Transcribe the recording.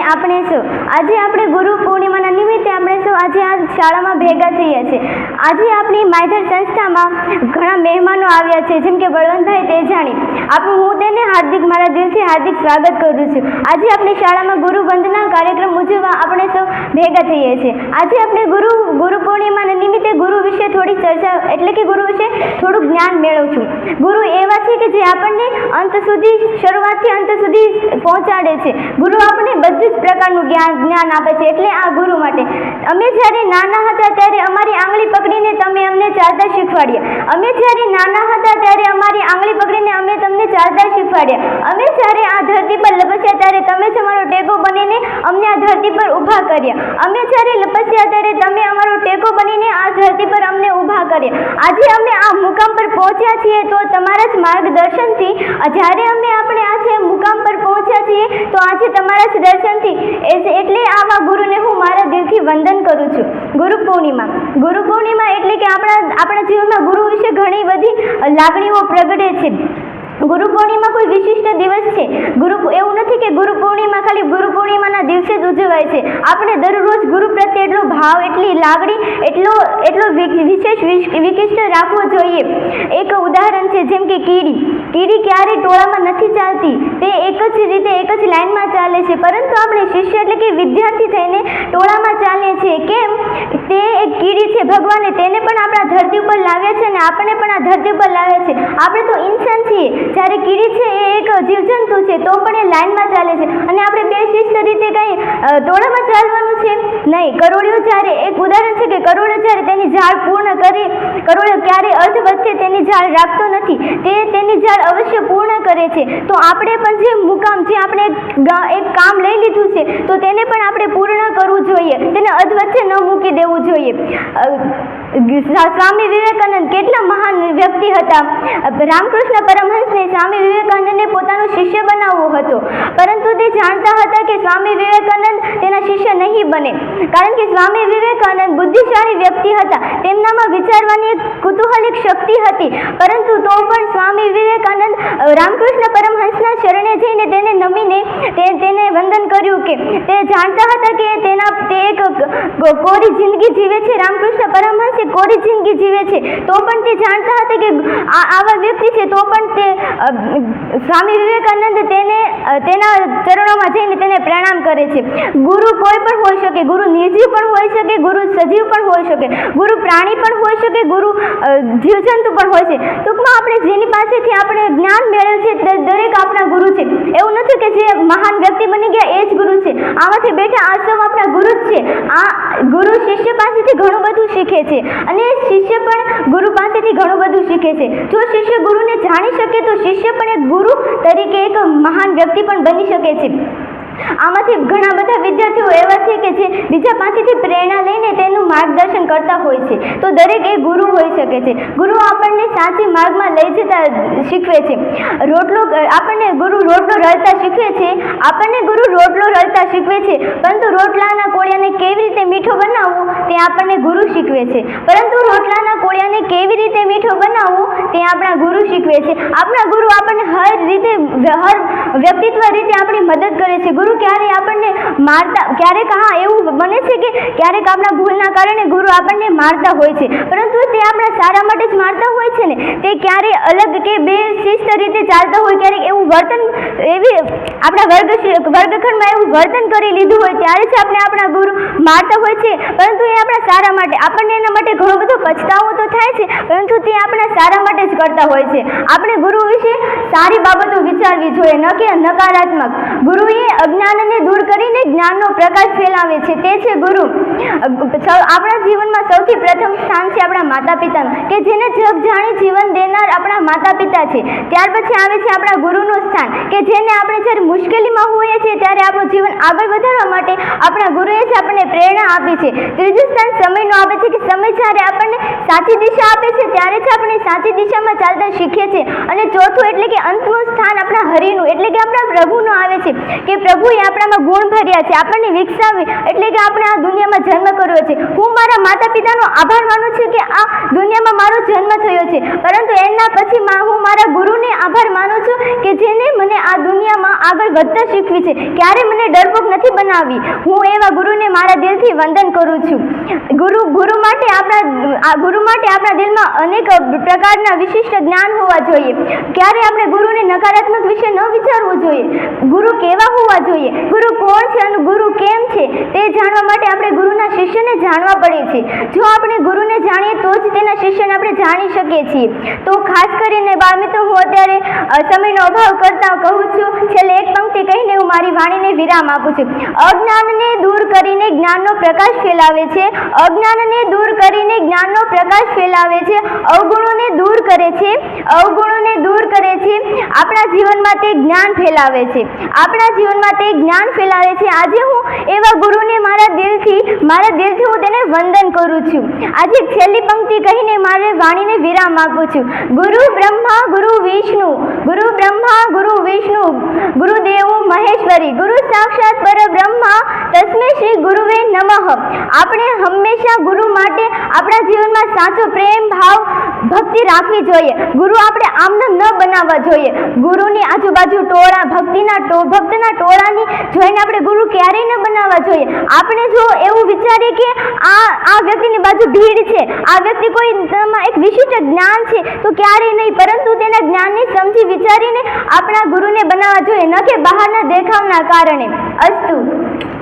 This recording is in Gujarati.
આપણે શું? આજે આપણે ગુરુ પૂર્ણિમાના નિમિત્તે આપણે શું? આજે આ શાળામાં ભેગા થઈએ છીએ. આજે આપણી માયધર સંસ્થામાં ઘણા મહેમાનો આવ્યા છે, જેમ કે બળવંતભાઈ તેજાણી. આપણે હું તેને હાર્દિક, મારા દિલથી હાર્દિક સ્વાગત કરું છું. આજે આપણી શાળામાં ગુરુ વંદના કાર્યક્રમ ઉજવવા આપણે સૌ ભેગા થઈએ છીએ. આજે આપણે ગુરુ ગુરુ પૂર્ણિમાના નિમિત્તે ગુરુ વિશે થોડી ચર્ચા, એટલે કે ગુરુ વિશે થોડુંક જ્ઞાન મેળવું છું. ગુરુ એવા છે કે જે આપણને અંત સુધી, શરૂઆતથી અંત સુધી પહોંચાડે છે. ગુરુ આપણને બધું જ પ્રકારનું જ્ઞાન આપે છે એટલે આ ગુરુ માટે. અમે જ્યારે નાના હતા ત્યારે અમારી આંગળી પકડીને તમે અમને ચાલતા શીખવાડ્યા. અમે જ્યારે નાના હતા ત્યારે અમારી આંગળી પકડીને અમે તમને ચાલતા શીખવાડ્યા. અમે જ્યારે આ ધરતી પર લપસ્યા ત્યારે તમે જ અમારો ટેકો બનીને અમને આ ધરતી પર ઊભા કર્યા. અમે જ્યારે લપસ્યા ત્યારે તમે અમારો ટેકો બનીને આ ધરતી પર અમને ઊભા કર્યા. આજે અમે આ મુકામ પર પહોંચ્યા છીએ તો તમારા જ માર્ગદર્શનથી જ્યારે અમે આપણે આજે મુકામ છીએ, તો આજે તમારા દર્શનથી એટલે આવા ગુરુને હું મારા દિલથી વંદન કરું છું. ગુરુ પૂર્ણિમા. ગુરુ પૂર્ણિમા એટલે કે આપણા આપણા જીવનમાં ગુરુ વિશે ઘણી બધી લાગણીઓ પ્રગટે છે. ગુરુ પૂર્ણિમા કોઈ વિશિષ્ટ દિવસ છે. ગુરુ, એવું નથી કે ગુરુ પૂર્ણિમા ખાલી ગુરુ દિવસે જ ઉજવાય છે. આપણે દરરોજ ગુરુ પ્રત્યે એટલો ભાવ, એટલી લાગણી, એટલો એટલો વિશેષ વિશ- વિશિષ્ટ રાખવો જોઈએ. એક ઉદાહરણ છે જેમ કે કીડી. કીડી ક્યારેય ટોળામાં નથી ચાલતી. તે એક જ રીતે, એક જ લાઇનમાં ચાલે છે. પરંતુ આપણે શિષ્ય એટલે કે વિદ્યાર્થી થઈને ટોળામાં ચાલીએ છીએ. કેમ? તે એક કીડી છે. ભગવાને તેને પણ આપણા ધરતી ઉપર લાવ્યા છે અને આપણે પણ આ ધરતી ઉપર લાવ્યા છે. આપણે તો ઇન્સાન છીએ. જ્યારે કીડી છે એ એક જીવજંતુ છે, તો પણ એ લાઇનમાં ચાલે છે. અને આપણે બે શિષ્ય રીતે કંઈ ટોળામાં ચાલવાનું છે? નહીં કરોડિયો જ્યારે, એક ઉદાહરણ છે કે કરોળો જ્યારે તેની ઝાડ પૂર્ણ કરી કરોડિયો ક્યારેય અર્ધ વચ્ચે તેની ઝાડ રાખતો નથી, તે તેની ઝાડ અવશ્ય પૂર્ણ કરે છે. તો આપણે પણ જે મુકામ, જે આપણે એક કામ લઈ લીધું છે, તો તેને પણ આપણે પૂર્ણ કરવું જોઈએ. તેને અધવચ્ચે ન મૂકી દેવું જોઈએ. સ્વામી વિવેકાનંદ કેટલા મહાન વ્યક્તિ હતા. રામકૃષ્ણ પરમહંસને સ્વામી વિવેકાનંદને પોતાનો શિષ્ય બનાવવો હતો. પરંતુ તે જાણતા હતા કે સ્વામી વિવેકાનંદ તેના શિષ્ય નહીં બને. કારણ કે સ્વામી વિવેકાનંદ બુદ્ધિશાળી વ્યક્તિ હતા. તેમનામાં વિચારવાની એક કુતૂહલિક શક્તિ હતી. પરંતુ તો પણ સ્વામી વિવેકાનંદ રામકૃષ્ણ રામકૃષ્ણ પરમહંસના શરણે જઈને તેને નમીને તે તેને વંદન કર્યું કે તે જાણતા હતા કે તેના તે એક કોરી જિંદગી જીવે છે. રામકૃષ્ણ પરમહંસે કોરી જિંદગી જીવે છે. તો પણ તે જાણતા હતા કે આવા વ્યક્તિ છે તો પણ તે સ્વામી વિવેકાનંદ તેને તેના ચરણોમાં જઈને તેને પ્રણામ કરે છે. ગુરુ કોઈ પણ હોઈ શકે, ગુરુ નિર્જીવ પણ હોઈ શકે, ગુરુ સજીવ પણ હોઈ શકે, ગુરુ પ્રાણી પણ હોઈ શકે ગુરુ જીવજંતુ પણ હોય છે. ટૂંકમાં આપણે જેની પાસેથી આપણે જ્ઞાન મેળવ્યું છે તે દરેક આપણા ગુરુ છે. એવું નથી કે જે મહાન વ્યક્તિ બની ગયા એ જ ગુરુ છે. આમાંથી બેઠા આ સૌ આપણા ગુરુ જ છે. આ ગુરુ શિષ્ય પાસેથી ઘણું બધું શીખે છે. અને શિષ્ય પણ ગુરુ પાસેથી ઘણું બધું શીખે છે. જો શિષ્ય ગુરુને જાણી શકે તો શિષ્ય પણ એક ગુરુ તરીકે એક મહાન વ્યક્તિ પણ બની શકે છે. આમાંથી ઘણા બધા વિદ્યાર્થીઓ એવા છે કે જે બીજા પાસેથી પ્રેરણા લઈને તેનું માર્ગદર્શન કરતા હોય છે. તો દરેક એ ગુરુ હોઈ શકે છે. ગુરુ આપણને સાચી માર્ગમાં લઈ જતા શીખવે છે. રોટલો, આપણને ગુરુ રોટલો રળતા શીખવે છે. આપણને ગુરુ રોટલો રળતા શીખવે છે. પરંતુ રોટલાના કોળિયાને કેવી રીતે મીઠો બનાવવો તે આપણને ગુરુ શીખવે છે. પરંતુ રોટલાના કોળિયાને કેવી રીતે મીઠો બનાવવો તે આપણા ગુરુ શીખવે છે. આપણા ગુરુ આપણને હર રીતે, હર વ્યક્તિત્વ રીતે આપણી મદદ કરે છે. ગુરુ ક્યારેય આપણને મારતા, ક્યારેક હા, એવું બને છે કે ક્યારેક આપણા ભૂલના કારણે ગુરુ આપણને મારતા હોય છે. પરંતુ તે આપણા સારા માટે જ મારતા હોય છે ને? તે ક્યારેય અલગ કે બે શિસ્ત રીતે ચાલતા હોય, ક્યારેક એવું વર્તન, એવી આપણા વર્ગ વર્ગખંડમાં એવું વર્તન કરી લીધું હોય, ત્યારે જ આપણે આપણા ગુરુ મારતા હોય છે. પરંતુ એ આપણા સારા માટે, આપણને એના માટે ઘણો બધો પછતાવો તો થાય છે, પરંતુ તે આપણા સારા માટે જ કરતા હોય છે. આપણે ગુરુ વિશે સારી બાબતો વિચારવી જોઈએ, ન કે નકારાત્મક. ગુરુએ અજ્ઞાનને દૂર કરીને જ્ઞાનનો પ્રકાશ ફેલાવે છે. તે છે ગુરુ. આપણા જીવનમાં સૌથી પ્રથમ સ્થાન છે આપણા માતા પિતાનું કે જેને જગ જાણી જીવન દેનાર આપણા માતા પિતા છે. ત્યાર પછી આવે છે આપણા ગુરુનું સ્થાન, કે જેને આપણે જ્યારે મુશ્કેલીમાં હોઈએ છીએ ત્યારે આપણું જીવન આગળ વધારવા માટે આપણા ગુરુએ જ આપણને પ્રેરણા આપી છે. ત્રીજું સ્થાન સમયનું આપે છે કે સમય જ્યારે આપણને સાચી દિશા આપે છે, ત્યારે જ આપણે સાચી દિશામાં ચાલતા શીખીએ છીએ. અને ચોથું એટલે કે અંતનું સ્થાન હરિનું એટલે કે આપણા પ્રભુનું આવે છે, કે પ્રભુ ગુરુએ આપણામાં ગુણ ભર્યા છે, આપણને વિકસાવી એટલે કે આપણે આ દુનિયામાં જન્મ કર્યો છે. હું મારા માતા પિતાનો આભાર માનું છું કે આ દુનિયામાં મારો જન્મ થયો છે, પરંતુ એના પછી હું મારા ગુરુને આભાર માનું જેને મને આ દુનિયામાં આગળ વધતા શીખવી છે. ક્યારે મને ડરપોક નથી બનાવી. હું એવા ગુરુને મારા દિલથી વંદન કરું છું. ગુરુ ગુરુ માટે આપણા ગુરુ માટે આપણા દિલમાં અનેક પ્રકારના વિશિષ્ટ જ્ઞાન હોવા જોઈએ. ક્યારે આપણે ગુરુને નકારાત્મક વિશે ન વિચારવું જોઈએ? ગુરુ કેવા હોવા જોઈએ? ગુરુ કોણ છે અને ગુરુ કેમ છે? તે જાણવા માટે આપણે ગુરુના શિષ્યને જાણવા પડે છે. જો આપણે ગુરુને જાણીએ, તો જ તેના શિષ્યને આપણે જાણી શકીએ છીએ. તો ખાસ કરીને બાળ મિત્રો, હું અત્યારે સમયનો અભાવ કરતા કહું છું, છેલ્લે એક પંક્તિ કહીને હું મારી વાણીને વિરામ આપું છું. અજ્ઞાનને દૂર કરીને જ્ઞાનનો પ્રકાશ ફેલાવે છે. અજ્ઞાનને દૂર કરીને જ્ઞાનનો પ્રકાશ ફેલાવે છે. અવગુણોને દૂર કરે છે. અવગુણોને દૂર કરે છે. આપણા જીવનમાં તે જ્ઞાન ફેલાવે છે. આપણા જીવનમાં તે જ્ઞાન ફેલાવે છે. આજે હું એવા ગુરુને મારા દિલથી મારા દિલથી હું તેને વંદન કરું છું. આજે છેલ્લી પંક્તિ કહીને મારે વાણીને વિરામ આપું છું. ગુરુ બ્રહ્મા, ગુરુ બ્રહ્મા ગુરુ વિષ્ણુ ગુરુદેવો મહેશ્વરી ગુરુ સાક્ષાત પરબ્રહ્મા તસ્મે શ્રી ગુરુવે નમઃ. આપણે હંમેશા ગુરુ માટે આપણા જીવનમાં સાચો પ્રેમ, ભાવ, ભક્તિ રાખવી જોઈએ. ગુરુ આપણે આમને ન બનાવવા જોઈએ. ગુરુની આજુબાજુ ટોળા, ભક્તિના ટો, ભક્તના ટોળાની જોઈને આપણે ગુરુ ક્યારેય ન બનાવવા જોઈએ. આપણે જો એવું વિચારીએ કે આ આ વ્યક્તિની બાજુ ભીડ છે, આ વ્યક્તિ કોઈ એક વિશિષ્ટ જ્ઞાન છે, તો ક્યારેય નહીં. પરંતુ તેના જ્ઞાનને સમજી વિચારીને આપણા ગુરુને બનાવવા જોઈએ, ન કે બહારના દેખાવના કારણે. અસ્તુ. করবো